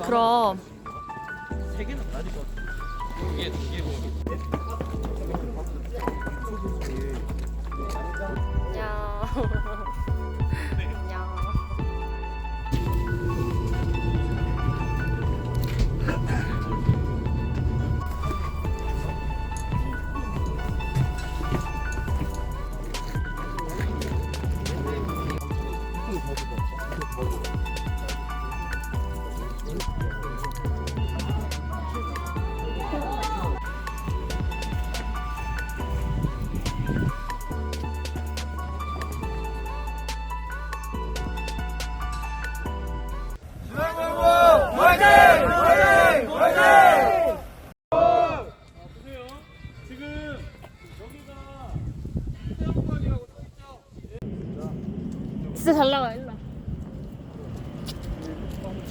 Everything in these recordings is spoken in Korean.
그럼. 세 개는 안 하실 것 같아. 두개 두개 뭐. 야. 야.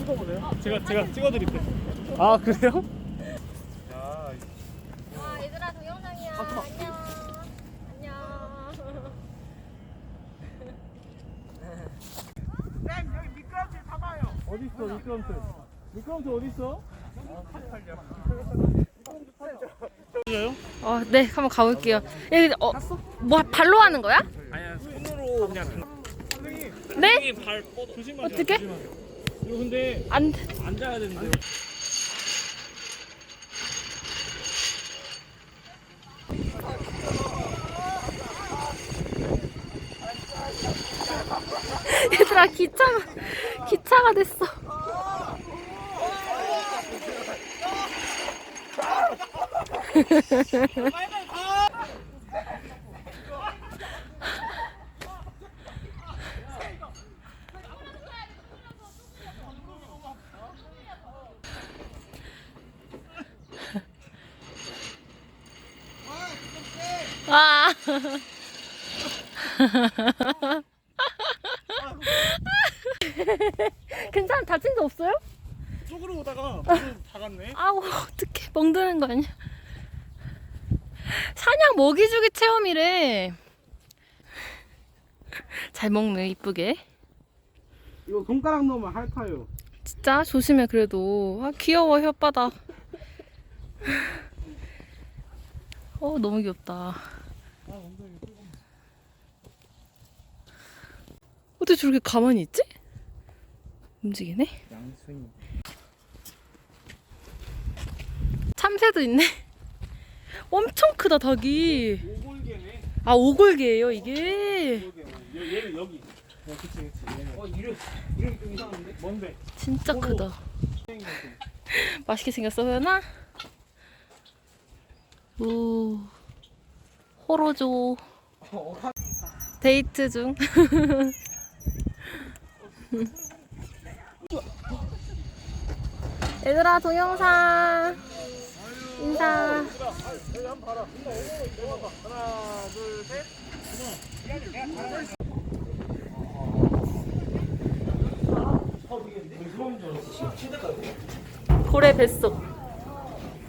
찍어보세요. 제가 제가 찍어드릴게요. 아 그래요? 야, 아 얘들아 동영상이야. 안녕. 안녕. 어디 있어 미끄럼틀? 미끄럼틀 어디 있어? 어, 네, 한번 가볼게요. 여기 어, 뭐 발로 하는 거야? 아니야 손으로 그냥. 네? 발 뻗어. 조심하세요. 어떻게? 조심하세요. 이거 근데 안. 앉아야 되는데요. 얘들아 기차가 기차가 됐어. 아. 괜찮아? 다친 데 없어요? 쪽으로 오다가 다 갔네. 아우 어떡해. 멍드는 거 아니야? 사냥 먹이주기 체험이래. 잘 먹네 이쁘게. 이거 손가락 넣으면 핥아요. 진짜? 조심해 그래도. 아 귀여워 혓바닥. 어 너무 귀엽다 어떻게 저렇게 가만히 있지? 움직이네 양승이. 참새도 있네 엄청 크다 닭이. 아 오골개예요 이게 얘는 여기. 어, 그치 그치. 어 이름 이름이 좀 이상한데? 뭔데? 진짜. 크다 맛있게 생겼어 소연아? 오 호로조 데이트 중. 얘들아 동영상. 인사. 고래 뱃속.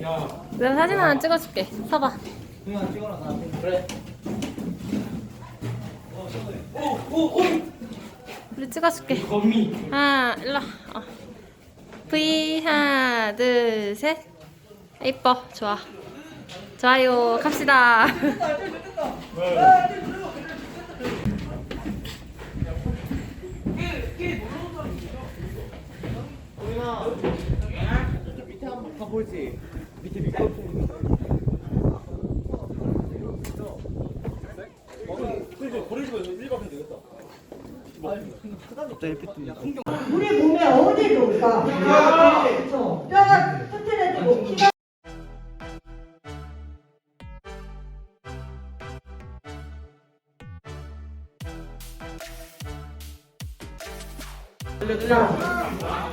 야. 내가 사진 하나 찍어줄게. 서봐 그냥 찍어놔 나 그래. 우리 찍어줄게. 거미. 하나 일로. 와. 어. V 하나 둘 셋. 이뻐. 좋아. 좋아요. 갑시다. 밑에 한번 가볼지. 밑에 미끄럼틀. 그래 버리지 말고 일박면 되겠다. 갑자기 뜬다. 우리 몸에 어디 좋을까? 그렇죠. 뼈가 튼튼해지고 피가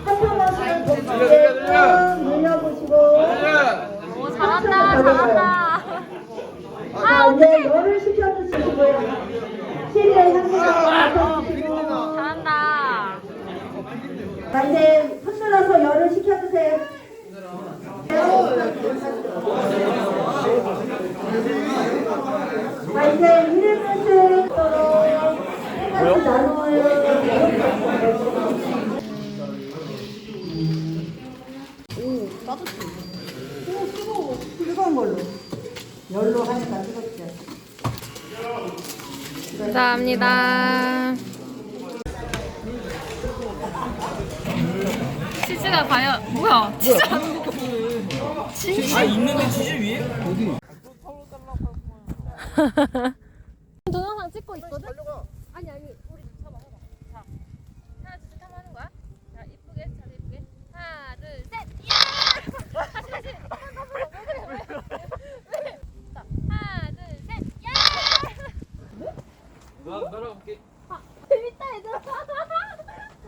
한편만큼 동시에 꾹 늘려보시고 오 잘한다 잘한다 아, 이제 열을 식혀주시고요. 실내 향기가 맡아주시고 잘한다 자, 이제 흔들어서 열을 식혀주세요. 자, 이제 1인분씩 똑같이 나누어요. 따뜻해. 오, 뜨거워. 뜨거운 걸로. 열로 하니까 뜨겁지. 감사합니다. 치즈가 과연 뭐야? 치즈? 아 있는데 치즈 위에? 동영상 찍고 있거든? 아니 아니 우리 잡아 해봐 자 하나 둘셋 하면 하는 거야 자 이쁘게 잘 이쁘게 하나 둘셋 야! 다시 다시 한번 더 불러 왜 그래 왜? 왜? 자 하나 둘셋 야! 나 날아갈게. 재밌다 얘들아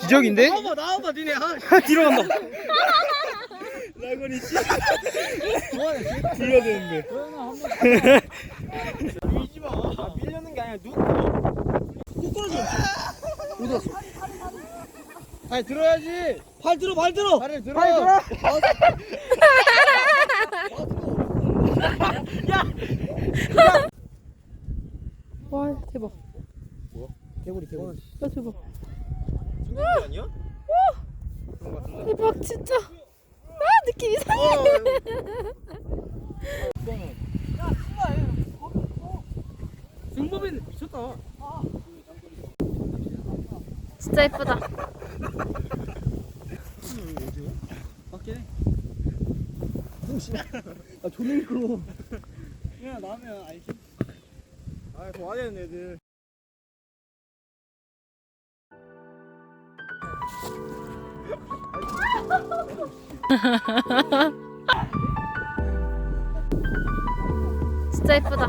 기적인데? 나와봐 나와봐 니네. 뒤로 간다. 라곤이 씨. 불러야 되는데. 밀지 마. 아, 밀려는 게 아니라 누. 꼬꾸라져. 어디 갔어? 발 들어야지. 발 들어 발 들어. 발을 들어. 발 들어. 와 대박 개구리 개구리. 야 대박 중국이 아니야? 대박 진짜 아 느낌 이상해 승범이 미쳤다. 진짜 예쁘다 밖에. 아 존나 미끄러. 그냥 나면 알지. 아, 더 와야 되는 애들. 진짜 예쁘다